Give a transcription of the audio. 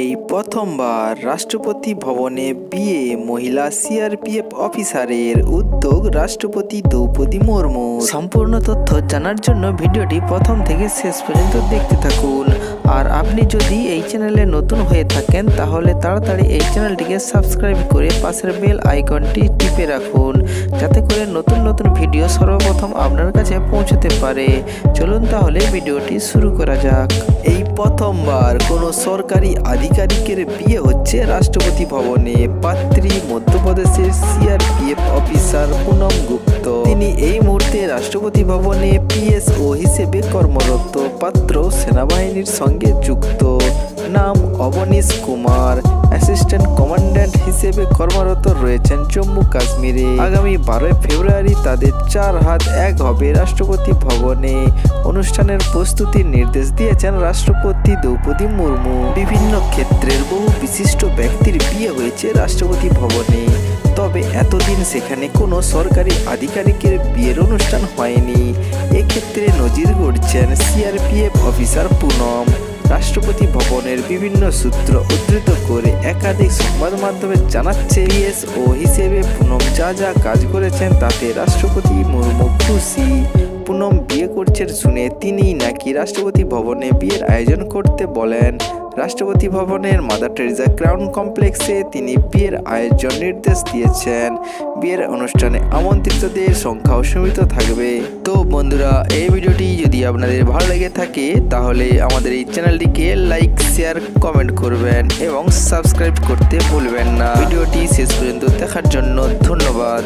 এই প্রথমবার রাষ্ট্রপতি ভবনে বিয়ে মহিলা সিআরপিএফ অফিসারের উদ্যোগ রাষ্ট্রপতি দ্রৌপদী মুর্মু। সম্পূর্ণ তথ্য জানার জন্য ভিডিওটি প্রথম থেকে শেষ পর্যন্ত দেখতে থাকুন। আর আপনি যদি এই চ্যানেলে নতুন হয়ে থাকেন, তাহলে তাড়াতাড়ি এই চ্যানেলটিকে সাবস্ক্রাইব করে পাশের বেল আইকনটি টিপে রাখুন, যাতে করে নতুন নতুন ভিডিও সর্বপ্রথম আপনার কাছে পৌঁছতে পারে। চলুন তাহলে ভিডিওটি শুরু করা যাক। এই প্রথমবার কোনো সরকারি আধিকারিকের বিয়ে হচ্ছে রাষ্ট্রপতি ভবনে। পাত্রী মধ্যপ্রদেশের সিআরপিএফ অফিসার পুনম গুপ্ত। তিনি এই মুহূর্তে রাষ্ট্রপতি ভবনে পিএসও হিসেবে কর্মরত পাত্র সেনাবাহিনীর সঙ্গে যুক্ত। নাম অবনীশ কুমার, অ্যাসিস্ট্যান্ট হিসেবে কর্মরত রয়েছেন জম্মু কাশ্মীরে। আগামী বারোই ফেব্রুয়ারি তাদের চার হাত এক হবে রাষ্ট্রপতি ভবনে। অনুষ্ঠানের প্রস্তুতির নির্দেশ দিয়েছেন রাষ্ট্রপতি দ্রৌপদী মুর্মু। বিভিন্ন ক্ষেত্রের বহু বিশিষ্ট ব্যক্তির বিয়ে হয়েছে রাষ্ট্রপতি ভবনে। তবে এতদিন সেখানে কোনো সরকারি আধিকারিকের বিয়ের অনুষ্ঠান হয়নি। এক্ষেত্রে নজির গড়ছেন সিআরপিএফ অফিসার পুনম। রাষ্ট্রপতি ভবনের বিভিন্ন সূত্র উদ্ধৃত করে একাধিক সংবাদ মাধ্যমে জানাচ্ছে ও হিসেবে পুনম যা যা কাজ করেছেন তাতে রাষ্ট্রপতি মুর্মু খুশি। পুনম বিয়ে করছেন শুনে তিনি নাকি রাষ্ট্রপতি ভবনে বিয়ের আয়োজন করতে বলেন। রাষ্ট্রপতি ভবনের মাদার টেরিজা ক্রাউন কমপ্লেক্সে তিনি বিয়ের আয়োজন নির্দেশ দিয়েছেন। বিয়ের অনুষ্ঠানে আমন্ত্রিতদের সংখ্যাও সীমিত থাকবে। তো বন্ধুরা, এই ভিডিওটি যদি আপনাদের ভালো লেগে থাকে, তাহলে আমাদের এই চ্যানেলটিকে লাইক, শেয়ার, কমেন্ট করবেন এবং সাবস্ক্রাইব করতে ভুলবেন না। ভিডিওটি শেষ পর্যন্ত দেখার জন্য ধন্যবাদ।